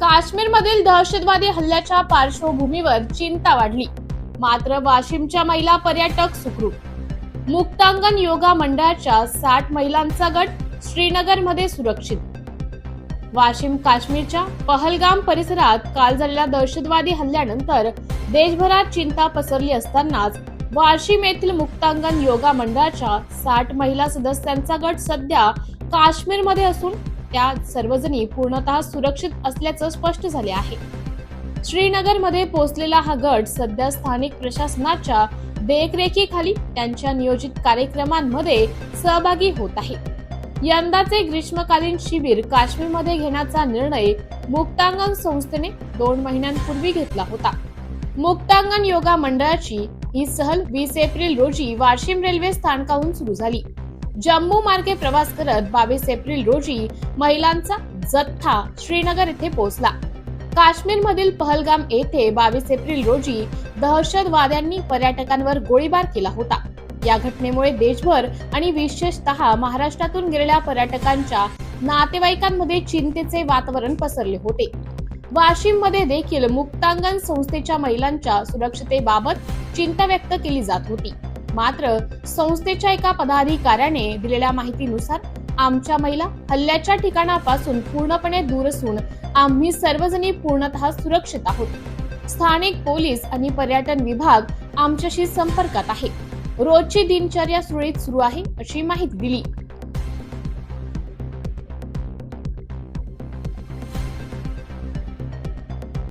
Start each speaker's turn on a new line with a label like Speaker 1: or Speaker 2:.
Speaker 1: काश्मीरमधील दहशतवादी हल्ल्याच्या पार्श्वभूमीवर चिंता वाढली. मात्र वाशिमच्या महिला पर्यटक सुखरूप. मुक्तांगण योगा मंडळाच्या साठ महिलांचा गट श्रीनगरमध्ये सुरक्षित. वाशिम काश्मीरच्या पहलगाम परिसरात काल झालेल्या दहशतवादी हल्ल्यानंतर देशभरात चिंता पसरली असतानाच वाशिम येथील मुक्तांगण योगा मंडळाच्या साठ महिला सदस्यांचा गट सध्या काश्मीरमध्ये असून त्या सर्वजणी पूर्णतः सुरक्षित असल्याचं स्पष्ट झाले आहे. श्रीनगरमध्ये पोहोचलेला हा गट सध्या स्थानिक प्रशासनाच्या देखरेखीखाली त्यांच्या नियोजित कार्यक्रमांमध्ये सहभागी होत आहे. यंदाचे ग्रीष्मकालीन शिबिर काश्मीरमध्ये घेण्याचा निर्णय मुक्तांगण संस्थेने दोन महिन्यांपूर्वी घेतला होता. मुक्तांगण योगा मंडळाची ही सहल वीस एप्रिल रोजी वाशिम रेल्वे स्थानकाहून सुरू झाली. जम्मू मार्गे प्रवास करत बावीस एप्रिल रोजी महिलांचा जथ्था श्रीनगर येथे पोहोचला. काश्मीरमधील पहलगाम येथे बावीस एप्रिल रोजी दहशतवाद्यांनी पर्यटकांवर गोळीबार केला होता. या घटनेमुळे देशभर आणि विशेषतः महाराष्ट्रातून गेलेल्या पर्यटकांच्या नातेवाईकांमध्ये चिंतेचे वातावरण पसरले होते. वाशिममध्ये देखील मुक्तांगण संस्थेच्या महिलांच्या सुरक्षतेबाबत चिंता व्यक्त केली जात होती. मात्र संस्थेच्या एका पदाधिकाऱ्याने दिलेल्या माहितीनुसार आमच्या महिला हल्ल्याच्या ठिकाणापासून पूर्णपणे दूर असून आम्ही सर्वजणी पूर्णतः सुरक्षित आहोत. स्थानिक पोलीस आणि पर्यटन विभाग आमच्याशी संपर्कात आहे. रोजची दिनचर्या सुरळीत सुरू आहे अशी माहिती दिली.